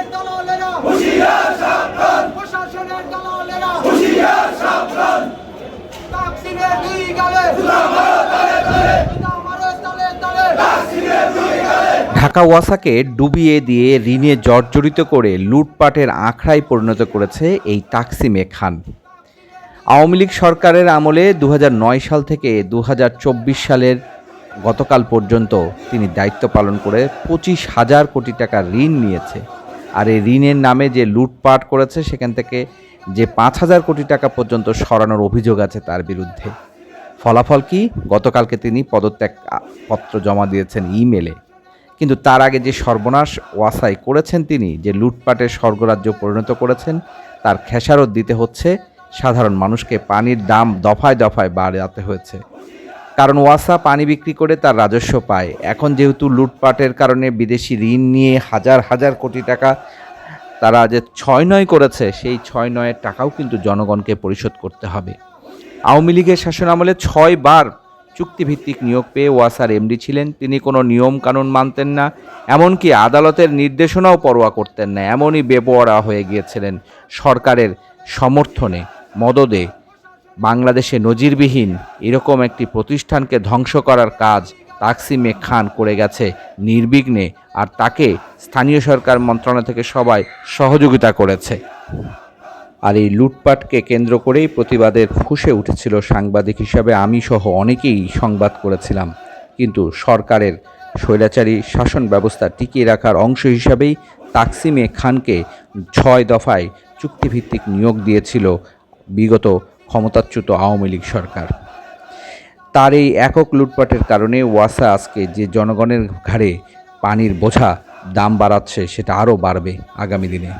প্রশাসনের দালালেরা প্রশাসনের দালালেরা তাকসিমের দুই গালে। জুতা মারো তালে তালে ঢাকা ওয়াসাকে ডুবিয়ে দিয়ে ঋণে জর্জরিত করে লুটপাটের আখড়ায় পরিণত করেছে এই তাকসিমে খান। আওয়ামী লীগ সরকারের আমলে দু হাজার নয় সাল থেকে দু হাজার চব্বিশ সালের গতকাল পর্যন্ত তিনি দায়িত্ব পালন করে পঁচিশ হাজার কোটি টাকা ঋণ নিয়েছে। আর এই ঋণের নামে যে লুটপাট করেছে, সেখান থেকে যে পাঁচ হাজার কোটি টাকা পর্যন্ত সরানোর অভিযোগ আছে তার বিরুদ্ধে। ফলাফল কি? গতকালকে তিনি পদত্যাগ পত্র জমা দিয়েছেন ইমেলে। কিন্তু তার আগে যে সর্বনাশ ওয়াসাই করেছেন তিনি, যে লুটপাটের স্বর্গরাজ্য পরিণত করেছেন, তার খেসারত দিতে হচ্ছে। সাধারণ মানুষকে পানির দাম দফায় দফায় বাড়াতে হয়েছে। কারণ ওয়াসা পানি বিক্রি করে তার রাজস্ব পায়। এখন যেহেতু লুটপাটের কারণে বিদেশি ঋণ নিয়ে হাজার হাজার কোটি টাকা তারা যে ছয় নয় করেছে, সেই ছয় নয়ের টাকাও কিন্তু জনগণকে পরিশোধ করতে হবে। আওয়ামী লীগের শাসনামলে ছয়বার চুক্তিভিত্তিক নিয়োগ পেয়ে ওয়াসার এমডি ছিলেন। তিনি কোনো নিয়ম কানুন মানতেন না, এমনকি আদালতের নির্দেশনাও পরোয়া করতেন না। এমনই বেপরোয়া হয়ে গিয়েছিলেন সরকারের সমর্থনে, মদদে বাংলাদেশে নজিরবিহীন এরকম একটি প্রতিষ্ঠানকে ধ্বংস করার কাজ তাকসিমে খান করে গেছে নির্বিঘ্নে আর তাকে স্থানীয় সরকার মন্ত্রণালয় থেকে সবাই সহযোগিতা করেছে। আর এই লুটপাটকে কেন্দ্র করেই প্রতিবাদের ফুসে উঠেছিল সাংবাদিক হিসাবে আমি সহ অনেকেই সংবাদ করেছিলাম। কিন্তু সরকারের স্বৈরাচারী শাসন ব্যবস্থা টিকিয়ে রাখার অংশ হিসাবেই তাকসিমে খানকে ছয় দফায় চুক্তিভিত্তিক নিয়োগ দিয়েছিল বিগত ক্ষমতাচ্যুত আওয়ামী লীগ সরকার। তার এই একক লুটপাটের কারণে ওয়াসা আজকে যে জনগণের ঘাড়ে পানির বোঝা দাম বাড়াচ্ছে, সেটা আরও বাড়বে আগামী দিনে।